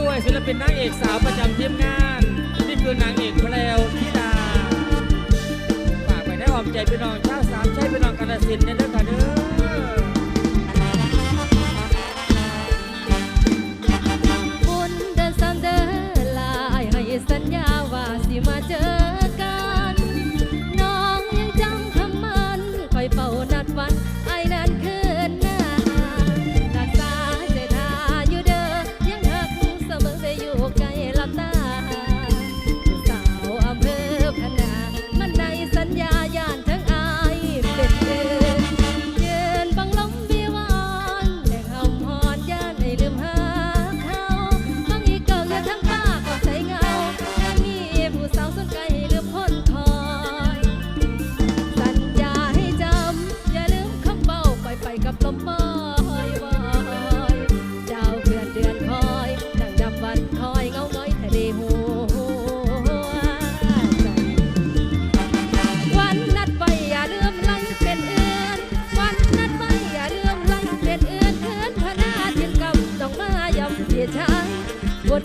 ด้วยศิลปินนางเอกสาวประจำทีมงาน นี่คือนางเอกแพรวพิดาฝากไปได้ออมใจพี่น้องชาวสามใช้พี่น้องกาฬสินธุ์ในเรื่องกันเด้อ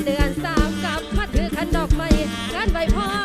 เดือนสามกับมาถือขันดอกไม้กัานใบพอ